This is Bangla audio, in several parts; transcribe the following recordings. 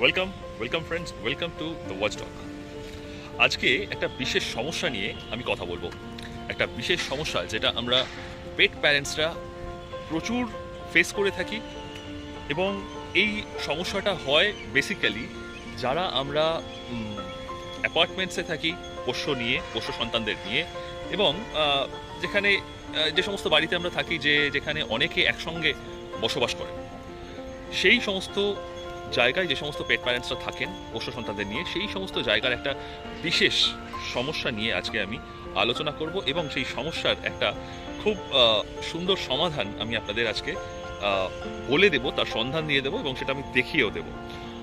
Welcome welcome friends welcome to the watch dog আজকে একটা বিশেষ সমস্যা নিয়ে আমি কথা বলব। একটা বিশেষ সমস্যা যেটা আমরা পেট প্যারেন্টসরা প্রচুর ফেস করে থাকি এবং এই সমস্যাটা হয় বেসিক্যালি যারা আমরা অ্যাপার্টমেন্টসে থাকি, পোষ্য নিয়ে, পোষ্য সন্তানদের নিয়ে এবং যেখানে যে সমস্ত বাড়িতে আমরা থাকি যে, যেখানে অনেকে একসঙ্গে বসবাস করে। সেই সমস্ত জায়গায় যে সমস্ত পেট প্যারেন্টসরা থাকেন, পোষ্য সন্তানদের নিয়ে, সেই সমস্ত জায়গার একটা বিশেষ সমস্যা নিয়ে আজকে আমি আলোচনা করব এবং সেই সমস্যার একটা খুব সুন্দর সমাধান আমি আপনাদের আজকে বলে দেব, তার সন্ধান দিয়ে দেবো এবং সেটা আমি দেখিয়েও দেবো।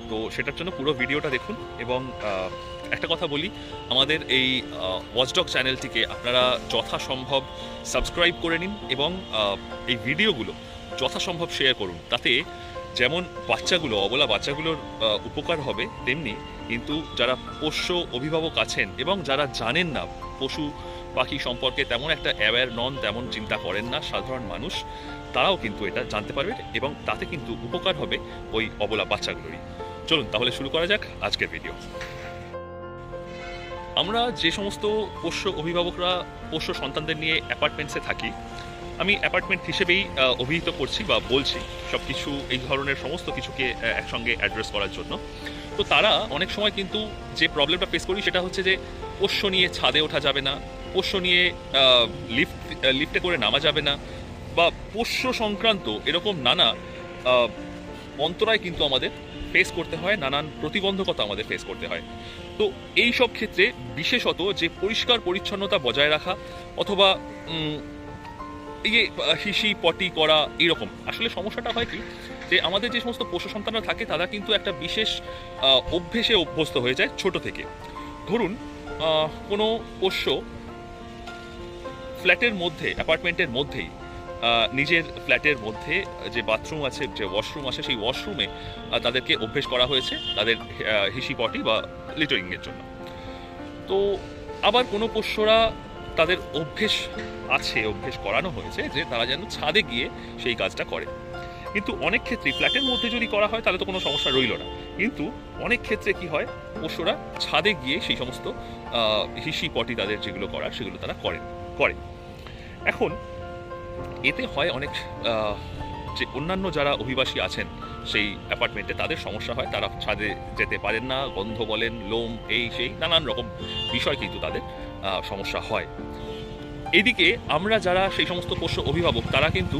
তো সেটার জন্য পুরো ভিডিওটা দেখুন এবং একটা কথা বলি, আমাদের এই ওয়াচডগ চ্যানেলটিকে আপনারা যথাসম্ভব সাবস্ক্রাইব করে নিন এবং এই ভিডিওগুলো যথাসম্ভব শেয়ার করুন। তাতে যেমন বাচ্চাগুলো, অবলা বাচ্চাগুলোর উপকার হবে তেমনি, কিন্তু যারা পোষ্য অভিভাবক আছেন এবং যারা জানেন না, পশু পাখি সম্পর্কে তেমন একটা অ্যাওয়্যার নন, তেমন চিন্তা করেন না সাধারণ মানুষ, তারাও কিন্তু এটা জানতে পারবে এবং তাতে কিন্তু উপকার হবে ওই অবলা বাচ্চাগুলোরই। চলুন তাহলে শুরু করা যাক আজকের ভিডিও আমরা যে সমস্ত পোষ্য অভিভাবকরা, পোষ্য সন্তানদের নিয়ে অ্যাপার্টমেন্টসে থাকি আমি অ্যাপার্টমেন্ট হিসেবেই অভিহিত করছি বা বলছি সব কিছু এই ধরনের সমস্ত কিছুকে একসঙ্গে অ্যাড্রেস করার জন্য। তো তারা অনেক সময় কিন্তু যে প্রবলেমটা ফেস করি সেটা হচ্ছে যে পোষ্য নিয়ে ছাদে ওঠা যাবে না, পোষ্য নিয়ে লিফট লিফটে করে নামা যাবে না বা পোষ্য সংক্রান্ত এরকম নানা অন্তরায় কিন্তু আমাদের ফেস করতে হয়, নানান প্রতিবন্ধকতা আমাদের ফেস করতে হয়। তো এই সব ক্ষেত্রে বিশেষত যে পরিষ্কার পরিচ্ছন্নতা বজায় রাখা অথবা এই যে হিসি পটি করা এইরকম। আসলে সমস্যাটা হয় কি, যে আমাদের যে সমস্ত পশু সন্তানরা থাকে, তারা কিন্তু একটা বিশেষ অভ্যেসে অভ্যস্ত হয়ে যায় ছোট থেকে। ধরুন কোনো পোষ্য ফ্ল্যাটের মধ্যে, অ্যাপার্টমেন্টের মধ্যেই নিজের ফ্ল্যাটের মধ্যে যে বাথরুম আছে, যে ওয়াশরুম আছে, সেই ওয়াশরুমে তাদেরকে অভ্যেস করা হয়েছে, তাদের হিসি পটি বা লিটারিংয়ের জন্য। তো আবার কোনো পোষ্যরা তাদের অভ্যেস আছে, অভ্যেস করানো হয়েছে যে তারা যেন ছাদে গিয়ে সেই কাজটা করে। কিন্তু অনেক ক্ষেত্রে ফ্ল্যাটের মধ্যে যদি করা হয়, তাহলে তো কোনো সমস্যা রইল না। কিন্তু অনেক ক্ষেত্রে কি হয়, পশুরা ছাদে গিয়ে সেই সমস্ত হিসি পটি তাদের যেগুলো করা সেগুলো তারা করেন করে। এখন এতে হয় অনেক যে অন্যান্য যারা অভিবাসী আছেন সেই অ্যাপার্টমেন্টে, তাদের সমস্যা হয়। তারা ছাদে যেতে পারেন না, গন্ধ বলেন, লোম, এই, সেই, নানান রকম বিষয় কিন্তু তাদের সমস্যা হয়। এদিকে আমরা যারা সেই সমস্ত পোষ্য অভিভাবক, তারা কিন্তু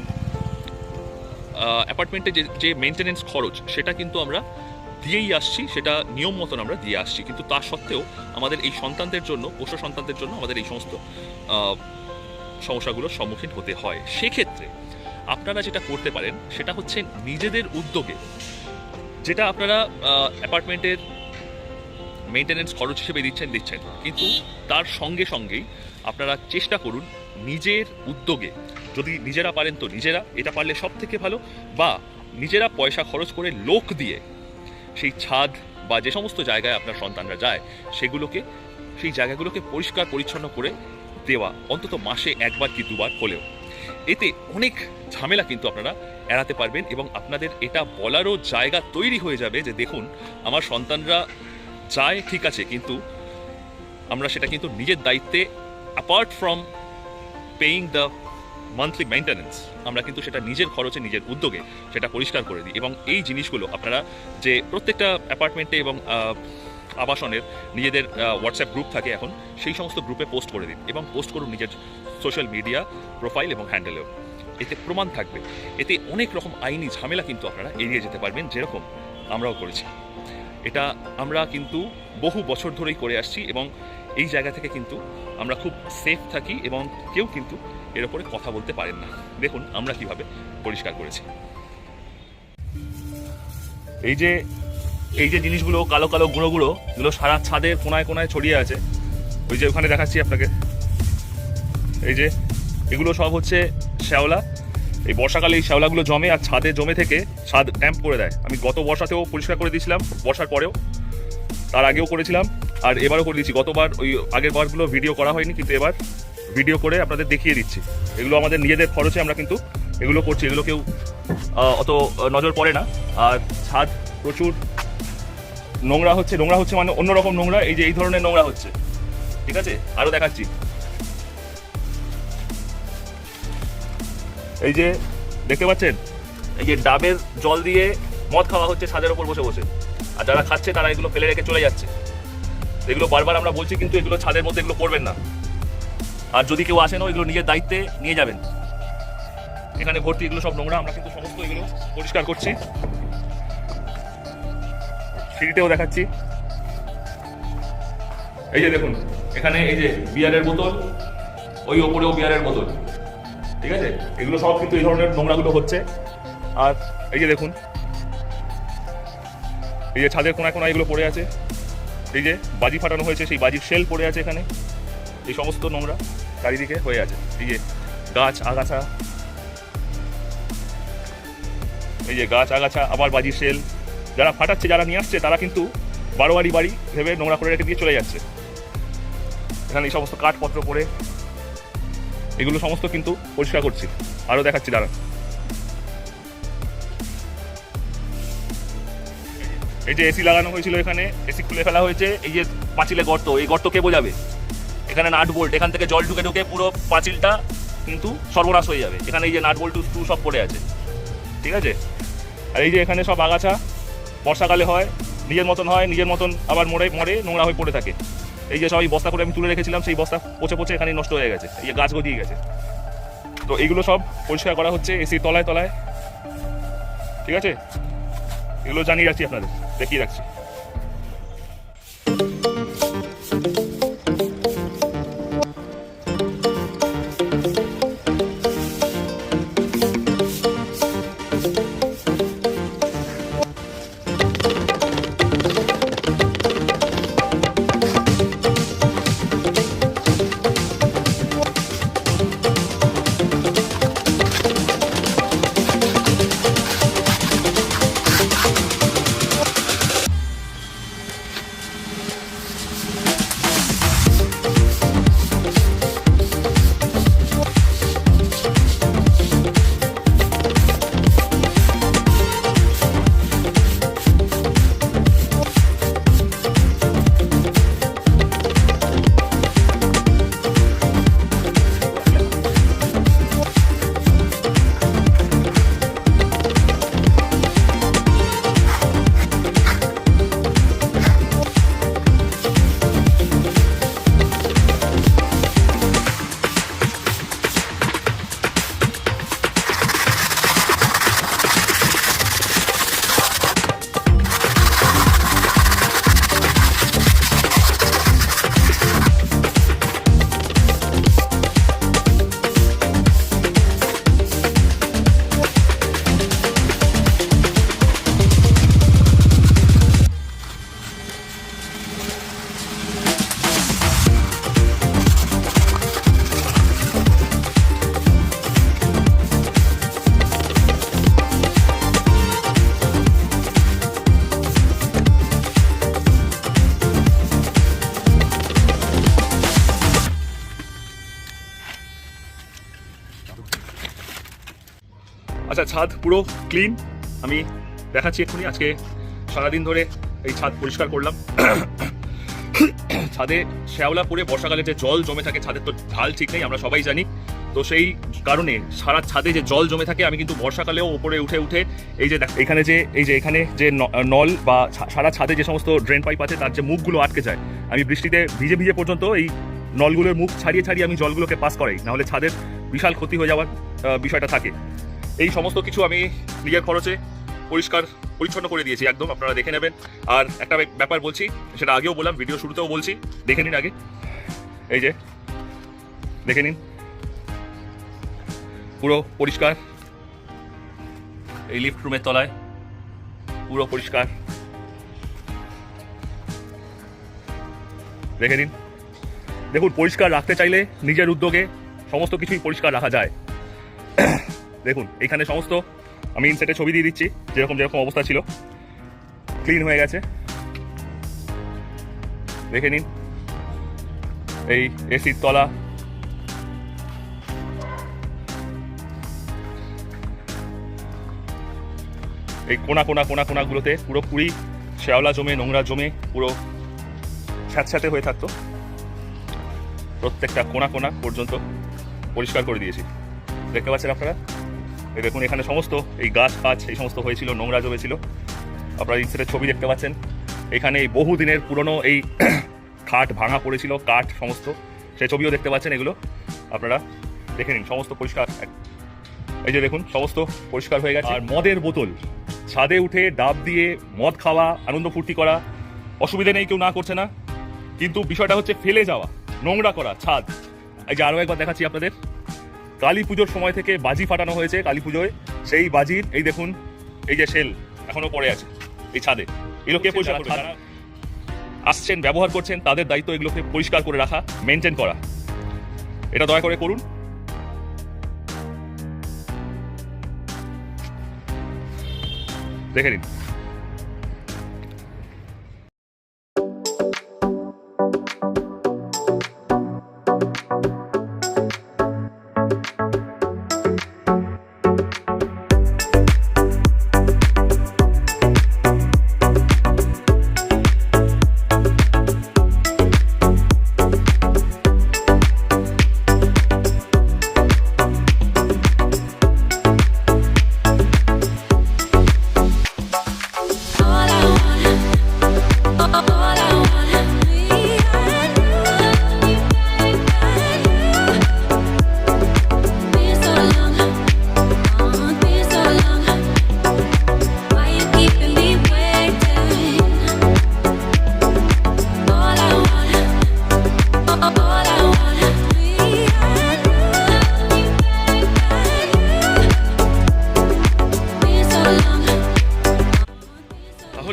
অ্যাপার্টমেন্টে যে যে মেনটেনেন্স খরচ, সেটা কিন্তু আমরা দিয়েই আসছি, সেটা নিয়ম মতন আমরা দিয়ে আসছি। কিন্তু তা সত্ত্বেও আমাদের এই সন্তানদের জন্য, পোষ্য সন্তানদের জন্য আমাদের এই সমস্ত সমস্যাগুলোর সম্মুখীন হতে হয়। সেক্ষেত্রে আপনারা যেটা করতে পারেন, সেটা হচ্ছে নিজেদের উদ্যোগে, যেটা আপনারা অ্যাপার্টমেন্টের মেনটেনেন্স খরচ হিসেবে দিচ্ছেন দিচ্ছেন। কিন্তু তার সঙ্গে সঙ্গেই আপনারা চেষ্টা করুন নিজের উদ্যোগে, যদি নিজেরা পারেন তো নিজেরা, এটা পারলে সব থেকে ভালো, বা নিজেরা পয়সা খরচ করে লোক দিয়ে সেই ছাদ বা যে সমস্ত জায়গায় আপনার সন্তানরা যায়, সেগুলোকে, সেই জায়গাগুলোকে পরিষ্কার পরিচ্ছন্ন করে দেওয়া, অন্তত মাসে একবার কি দুবার হলেও। এতে অনেক ঝামেলা কিন্তু আপনারা এড়াতে পারবেন এবং আপনাদের এটা বলারও জায়গা তৈরি হয়ে যাবে যে দেখুন, আমার সন্তানরা যায় ঠিক আছে, কিন্তু আমরা সেটা কিন্তু নিজের দায়িত্বে apart from paying the monthly maintenance আমরা কিন্তু সেটা নিজের খরচে, নিজের উদ্যোগে সেটা পরিষ্কার করে দিই। এবং এই জিনিসগুলো আপনারা যে প্রত্যেকটা অ্যাপার্টমেন্টে এবং আবাসনের নিজেদের হোয়াটসঅ্যাপ গ্রুপ থাকে এখন, সেই সমস্ত গ্রুপে পোস্ট করে দিন এবং পোস্ট করুন নিজের সোশ্যাল মিডিয়া প্রোফাইল এবং হ্যান্ডেলেও এতে প্রমাণ থাকবে। এতে অনেক রকম আইনি ঝামেলা কিন্তু আপনারা এড়িয়ে যেতে পারবেন, যেরকম আমরাও করেছি। এটা আমরা কিন্তু বহু বছর ধরেই করে আসছি এবং এই জায়গা থেকে কিন্তু আমরা খুব সেফ থাকি এবং কেউ কিন্তু এর ওপরে কথা বলতে পারেন না। দেখুন আমরা কীভাবে পরিষ্কার করেছি। এই যে এই যে জিনিসগুলো, কালো কালো গুঁড়ো গুঁড়ো এগুলো সারা ছাদের কোনায় কোনায় ছড়িয়ে আছে। ওই যে ওখানে দেখাচ্ছি আপনাকে। এই যে, এগুলো সব হচ্ছে শ্যাওলা। এই বর্ষাকালে এই শ্যাওলাগুলো জমে আর ছাদে জমে থেকে ছাদ ড্যাম্প করে দেয়। আমি গত বর্ষাতেও পরিষ্কার করে দিয়েছিলাম, বর্ষার পরেও। তার আগেও করেছিলাম, আর এবারও করে দিচ্ছি গতবার ওই আগের বারগুলো ভিডিও করা হয়নি, কিন্তু এবার ভিডিও করে আপনাদের দেখিয়ে দিচ্ছি। এগুলো আমাদের নিজেদের খরচে আমরা কিন্তু এগুলো করছি, এগুলো কেউ অত নজর পড়ে না। আর ছাদ প্রচুর নোংরা হচ্ছে নোংরা হচ্ছে মানে অন্যরকম নোংরা, এই যে এই ধরনের নোংরা হচ্ছে। ঠিক আছে? আরও দেখাচ্ছি। এই যে দেখতে পাচ্ছেন? এই যে ডাবের জল দিয়ে মদ খাওয়া হচ্ছে ছাদের ওপর বসে বসে। আর যারা খাচ্ছে তারা এগুলো ফেলে রেখে চলে যাচ্ছে। এগুলো বারবার আমরা বলছি কিন্তু এগুলো ছাদের মধ্যে এগুলো করবেন না। আর যদি কেউ আসেনও এগুলো নিজের দায়িত্বে নিয়ে যাবেন। এখানে ভর্তি এগুলো সব নোংরা, আমরা কিন্তু সমস্ত এগুলো পরিষ্কার করছি। সিঁড়িতেও দেখাচ্ছি। এই যে দেখুন, এখানে এই যে বিয়ারের বোতল, ওই ওপরেও বিয়ারের বোতল। ঠিক আছে? এগুলো সব কিন্তু এই ধরনের নোংরাগুলো হচ্ছে। আর এই যে দেখুন, এই যে ছাদের কোনায় কোনায় এগুলো পড়ে আছে। এই যে বাজি ফাটানো হয়েছে, সেই বাজির শেল পড়ে আছে এখানে। এই সমস্ত নোংরা চারিদিকে হয়ে আছে। এই যে গাছ আগাছা। এই যে গাছ আগাছা, আবার বাজির শেল যারা ফাটাচ্ছে, যারা নিয়ে আসছে, তারা কিন্তু বারোয়ারি বাড়ি ভেবে নোংরা করে রেখে দিয়ে চলে যাচ্ছে। এখানে এই সমস্ত কাঠপত্র পড়ে। এগুলো সমস্ত কিন্তু পরিষ্কার করছি। আরও দেখাচ্ছি, দাঁড়ান। এই যে এসি লাগানো হয়েছিল এখানে এসি খুলে ফেলা হয়েছে। এই যে পাঁচিলে গর্ত, এই গর্ত কে বোঝাবে? এখানে নাট বোল্ট, এখান থেকে জল ঢুকে ঢুকে পুরো পাঁচিলটা কিন্তু সর্বনাশ হয়ে যাবে। এখানে এই যে নাট বোল্ট, স্ক্রু সব পড়ে আছে। ঠিক আছে? আর এই যে এখানে সব আগাছা, বর্ষাকালে হয়, নিজের মতন হয়, নিজের মতন আবার মরে মরে নোংরা হয়ে পড়ে থাকে। এই যে সবাই বস্তা করে আমি তুলে রেখেছিলাম, সেই বস্তা পচে পচে এখানে নষ্ট হয়ে গেছে, এই যে গাছ গজিয়ে গেছে। তো এইগুলো সব পরিষ্কার করা হচ্ছে এসির তলায় তলায়। ঠিক আছে? এগুলো জানিয়ে রাখছি আপনাদের, দেখিয়ে রাখছি। আচ্ছা ছাদ পুরো ক্লিন আমি দেখাচ্ছি এক্ষুনি, আজকে সারাদিন ধরে এই ছাদ পরিষ্কার করলাম। ছাদে শ্যাওলা পড়ে বর্ষাকালে যে জল জমে থাকে, ছাদের তো ঢাল ঠিক নেই, আমরা সবাই জানি। তো সেই কারণে সারা ছাদে যে জল জমে থাকে, আমি কিন্তু বর্ষাকালেও ওপরে উঠে উঠে এই যে এখানে যে, এই যে এখানে যে নল বা সারা ছাদে যে সমস্ত ড্রেন পাইপ আছে, তার যে মুখগুলো আটকে যায়, আমি বৃষ্টিতে ভিজে ভিজে পর্যন্ত এই নলগুলোর মুখ ছাড়িয়ে ছাড়িয়ে আমি জলগুলোকে পাস করাই। নাহলে ছাদের বিশাল ক্ষতি হয়ে যাওয়ার বিষয়টা থাকে। এই সমস্ত কিছু আমি নিজের খরচে পরিষ্কার, পরিচ্ছন্ন করে দিয়েছি, একদম আপনারা দেখে নেবেন। আর একটা ব্যাপার বলছি, সেটা আগেও বললাম, ভিডিও শুরুতেও বলছি, দেখে নিন আগে। এই যে, দেখে নিন। পুরো পরিষ্কার। এই লিফট রুমের তলায় পুরো পরিষ্কার। দেখে নিন। দেখুন, পরিষ্কার রাখতে চাইলে নিজের উদ্যোগে সমস্ত কিছুই পরিষ্কার রাখা যায়। দেখুন, এখানে সমস্ত, আমি ইনসেটে ছবি দিয়ে দিচ্ছি, যেরকম যেরকম অবস্থা ছিল। ক্লিন হয়ে গেছে। দেখে নিন। এই এসির তলা। এই কোনা কোনা কোনা কোনাগুলোতে পুরোপুরি শ্যাওলা জমে, নোংরা জমে, পুরো স্যাঁতস্যাঁতে হয়ে থাকতো। প্রত্যেকটা কোনা কোনা পর্যন্ত পরিষ্কার করে দিয়েছি। দেখতে পাচ্ছেন আপনারা? এই দেখুন, এখানে সমস্ত এই গাছ ফাছ এই সমস্ত হয়েছিল, নোংরা জমেছিল। আপনারা ইনসেটের ছবি দেখতে পাচ্ছেন। এখানে এই বহু দিনের পুরনো এই খাট ভাঙা পড়েছিল, কাঠ সমস্ত। সেই ছবিও দেখতে পাচ্ছেন এগুলো। আপনারা দেখে নিন, সমস্ত পরিষ্কার। এই যে দেখুন, সমস্ত পরিষ্কার হয়ে গেছে। আর মদের বোতল, ছাদে উঠে ডাব দিয়ে মদ খাওয়া, আনন্দ ফুর্তি করা, অসুবিধা নেই, কেউ না করছে না। কিন্তু বিষয়টা হচ্ছে, ফেলে যাওয়া, নোংরা করা ছাদ। এই যে আরও একবার দেখাচ্ছি আপনাদের। কালী পুজোর সময় থেকে বাজি ফাটানো হয়েছে কালী পুজোয়। সেই বাজির এই দেখুন এই যে সেল এখনও পড়ে আছে এই ছাদে। এগুলো কে পরিষ্কার? আসছেন ব্যবহার করছেন তাদের দায়িত্ব এগুলোকে পরিষ্কার করে রাখা মেনটেন করা। এটা দয়া করে করুন। দেখে নিন।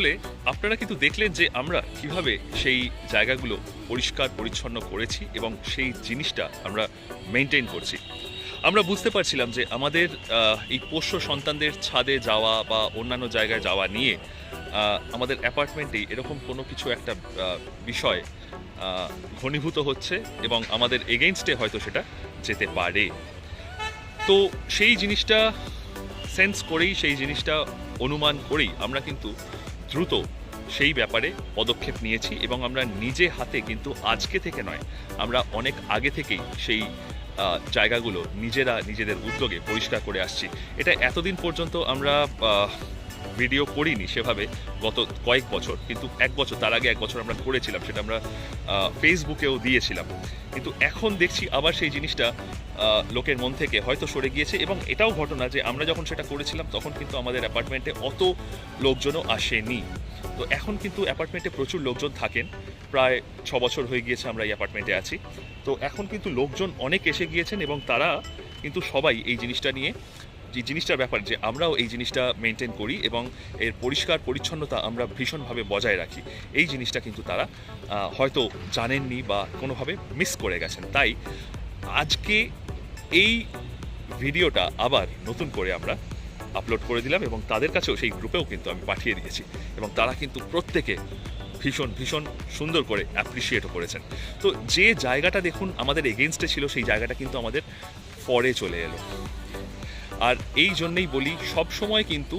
তাহলে আপনারা কিন্তু দেখলেন যে আমরা কীভাবে সেই জায়গাগুলো পরিষ্কার, পরিচ্ছন্ন করেছি এবং সেই জিনিসটা আমরা মেনটেন করছি। আমরা বুঝতে পারছিলাম যে আমাদের এই পোষ্য সন্তানদের ছাদে যাওয়া বা অন্যান্য জায়গায় যাওয়া নিয়ে আমাদের অ্যাপার্টমেন্টেই এরকম কোনো কিছু একটা বিষয় ঘনীভূত হচ্ছে এবং আমাদের এগেনস্টে হয়তো সেটা যেতে পারে। তো সেই জিনিসটা সেন্স করেই, সেই জিনিসটা অনুমান করেই আমরা কিন্তু দ্রুত সেই ব্যাপারে পদক্ষেপ নিয়েছি এবং আমরা নিজে হাতে কিন্তু আজকে থেকে নয়, আমরা অনেক আগে থেকেই সেই জায়গাগুলো নিজেরা নিজেদের উদ্যোগে পরিষ্কার করে আসছি। এটা এতদিন পর্যন্ত আমরা ভিডিও করিনি সেভাবে গত কয়েক বছর, কিন্তু এক বছর, তার আগে এক বছর আমরা করেছিলাম, সেটা আমরা ফেসবুকেও দিয়েছিলাম। কিন্তু এখন দেখছি আবার সেই জিনিসটা লোকের মন থেকে হয়তো সরে গিয়েছে এবং এটাও ঘটনা যে আমরা যখন সেটা করেছিলাম, তখন কিন্তু আমাদের অ্যাপার্টমেন্টে অত লোকজনও আসেনি। তো এখন কিন্তু অ্যাপার্টমেন্টে প্রচুর লোকজন থাকেন, প্রায় ছ বছর হয়ে গিয়েছে আমরা এই অ্যাপার্টমেন্টে আছি। তো এখন কিন্তু লোকজন অনেক এসে গিয়েছেন এবং তারা কিন্তু সবাই এই জিনিসটা নিয়ে যে জিনিসটার ব্যাপার, যে আমরাও এই জিনিসটা মেনটেন করি এবং এর পরিষ্কার পরিচ্ছন্নতা আমরা ভীষণভাবে বজায় রাখি, এই জিনিসটা কিন্তু তারা হয়তো জানেননি বা কোনোভাবে মিস করে গেছেন। তাই আজকে এই ভিডিওটা আবার নতুন করে আমরা আপলোড করে দিলাম এবং তাদের কাছেও সেই গ্রুপেও কিন্তু আমি পাঠিয়ে দিয়েছি এবং তারা কিন্তু প্রত্যেকে ভীষণ ভীষণ সুন্দর করে অ্যাপ্রিসিয়েটও করেছেন। তো যে জায়গাটা দেখুন আমাদের এগেনস্টে ছিল, সেই জায়গাটা কিন্তু আমাদের পরে চলে এলো। আর এই জন্যেই বলি, সব সময় কিন্তু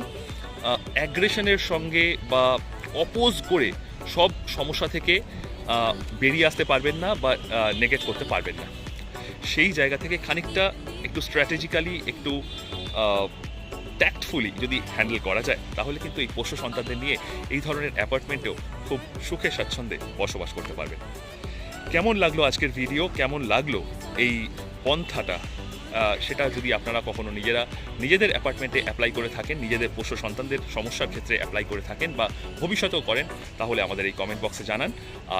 অ্যাগ্রেশনের সঙ্গে বা অপোজ করে সব সমস্যা থেকে বেরিয়ে আসতে পারবেন না বা নেগেট করতে পারবেন না। সেই জায়গা থেকে খানিকটা একটু স্ট্র্যাটেজিক্যালি একটু ট্যাক্টফুলি যদি হ্যান্ডেল করা যায়, তাহলে কিন্তু এই পোষ্য সন্তানদের নিয়ে এই ধরনের অ্যাপার্টমেন্টেও খুব সুখে স্বাচ্ছন্দ্যে বসবাস করতে পারবেন। কেমন লাগল আজকের ভিডিও কেমন লাগল এই পন্থাটা? সেটা যদি আপনারা কখনো নিজেরা নিজেদের অ্যাপার্টমেন্টে অ্যাপ্লাই করে থাকেন, নিজেদের পোষ্য সন্তানদের সমস্যার ক্ষেত্রে অ্যাপ্লাই করে থাকেন বা ভবিষ্যতেও করেন, তাহলে আমাদের এই কমেন্ট বক্সে জানান।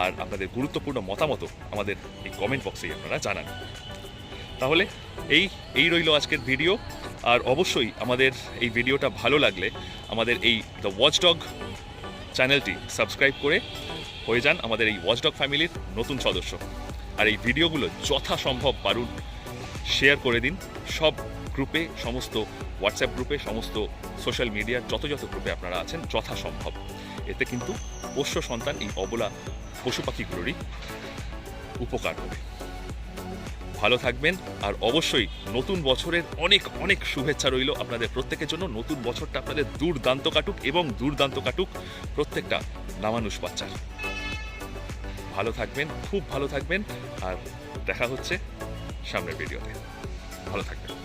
আর আপনাদের গুরুত্বপূর্ণ মতামতও আমাদের এই কমেন্ট বক্সেই আপনারা জানান। তাহলে এই এই রইল আজকের ভিডিও আর অবশ্যই আমাদের এই ভিডিওটা ভালো লাগলে আমাদের এই দ্য ওয়াচডগ চ্যানেলটি সাবস্ক্রাইব করে হয়ে যান আমাদের এই ওয়াচডগ ফ্যামিলির নতুন সদস্য। আর এই ভিডিওগুলো যথাসম্ভব পারুন। শেয়ার করে দিন। সব গ্রুপে সমস্ত হোয়াটসঅ্যাপ গ্রুপে সমস্ত সোশ্যাল মিডিয়ার যত যত গ্রুপে আপনারা আছেন, যথাসম্ভব। এতে কিন্তু পোষ্য সন্তান, এই অবলা পশু পাখিগুলোরই উপকার হবে। ভালো থাকবেন, আর অবশ্যই নতুন বছরের অনেক অনেক শুভেচ্ছা রইল আপনাদের প্রত্যেকের জন্য। নতুন বছরটা আপনাদের দুর্দান্ত কাটুক এবং দুর্দান্ত কাটুক প্রত্যেকটা নামানুষ বাচ্চার। ভালো থাকবেন, খুব ভালো থাকবেন, আর দেখা হচ্ছে সামনের ভিডিওতে। ভালো থাকবেন।